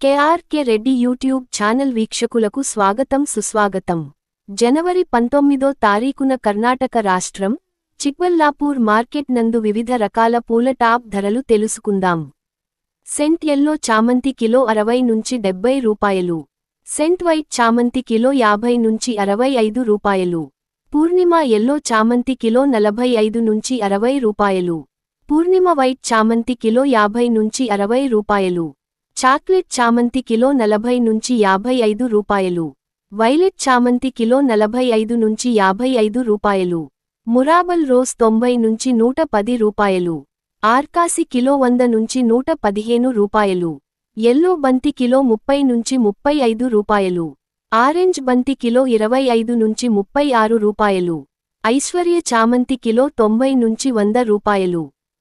KRK Reddy YouTube channel వీక్షకులకు స్వాగతం సుస్వాగతం. జనవరి పంతొమ్మిదో తారీఖున కర్ణాటక రాష్ట్రం చిక్బల్లాపూర్ మార్కెట్ నందు వివిధ రకాల పూల టాప్ ధరలు తెలుసుకుందాం. సెంట్ ఎల్లో చామంతి కిలో అరవై నుంచి డెబ్బై రూపాయలు. సెంట్ వైట్ చామంతి కిలో యాభై నుంచి అరవై ఐదు రూపాయలు. పూర్ణిమ ఎల్లో చామంతి కిలో నలభై ఐదు నుంచి అరవై రూపాయలు. పూర్ణిమ వైట్ చామంతి కిలో యాభై నుంచి అరవై రూపాయలు. చాక్లెట్ చామంతి కిలో నలభై నుంచి యాభై ఐదు రూపాయలు. వైలెట్ చామంతి కిలో నలభై ఐదు నుంచి యాభై ఐదు రూపాయలు. మురాబల్ రోజ్ తొంభై నుంచి నూట పది రూపాయలు. ఆర్కాసి కిలో వంద నుంచి నూట పదిహేను రూపాయలు. ఎల్లో బంతి కిలో ముప్పై నుంచి ముప్పై ఐదు రూపాయలు. ఆరెంజ్ బంతి కిలో ఇరవై ఐదు నుంచి ముప్పై ఆరు రూపాయలు. ఐశ్వర్య చామంతి కిలో తొంభై నుంచి వంద రూపాయలు.